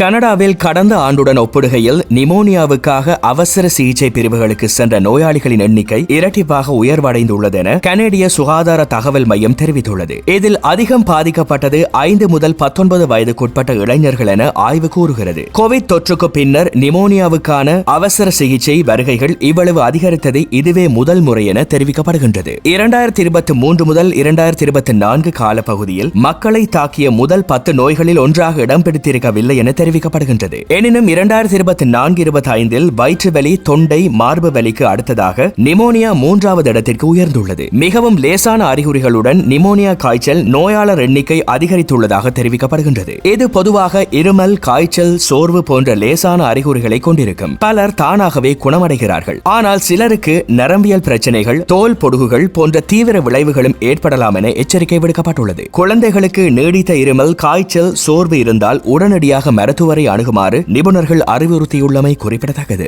கனடாவில் கடந்த ஆண்டுடன் ஒப்பிடுகையில் நிமோனியாவுக்காக அவசர சிகிச்சை பிரிவுகளுக்கு சென்ற நோயாளிகளின் எண்ணிக்கை இரட்டிப்பாக உயர்வடைந்துள்ளது என கனேடிய சுகாதார தகவல் மையம் தெரிவித்துள்ளது. இதில் அதிகம் பாதிக்கப்பட்டது ஐந்து முதல் பத்தொன்பது வயதுக்குட்பட்ட இளைஞர்கள் என ஆய்வு கூறுகிறது. கோவிட் தொற்றுக்கு பின்னர் நிமோனியாவுக்கான அவசர சிகிச்சை வருகைகள் இவ்வளவு அதிகரித்தது இதுவே முதல் முறை என தெரிவிக்கப்படுகின்றது. இரண்டாயிரத்தி இருபத்தி மூன்று முதல் இரண்டாயிரத்தி இருபத்தி நான்கு காலப்பகுதியில் மக்களை தாக்கிய முதல் பத்து நோய்களில் ஒன்றாக இடம் பிடித்திருக்கவில்லை என தெரிவிக்கப்படுகின்றது. எனினும் இரண்டாயிரத்தி இருபத்தி நான்கு இருபத்தி ஐந்தில் வயிற்று வலி தொண்டை மார்பு வலிக்கு அடுத்ததாக நிமோனியா மூன்றாவது இடத்திற்கு உயர்ந்துள்ளது. மிகவும் லேசான அறிகுறிகளுடன் நிமோனியா காய்ச்சல் நோயாளர் எண்ணிக்கை அதிகரித்துள்ளதாக தெரிவிக்கப்படுகின்றது. இது பொதுவாக இருமல் காய்ச்சல் சோர்வு போன்ற லேசான அறிகுறிகளை கொண்டிருக்கும். பலர் தானாகவே குணமடைகிறார்கள். ஆனால் சிலருக்கு நரம்பியல் பிரச்சனைகள் தோல் பொடுகுகள் போன்ற தீவிர விளைவுகளும் ஏற்படலாம் என எச்சரிக்கை விடுக்கப்பட்டுள்ளது. குழந்தைகளுக்கு நீடித்த இருமல் காய்ச்சல் சோர்வு இருந்தால் உடனடியாக மருத்துவரை அணுகுமாறு நிபுணர்கள் அறிவுறுத்தியுள்ளமை குறிப்பிடத்தக்கது.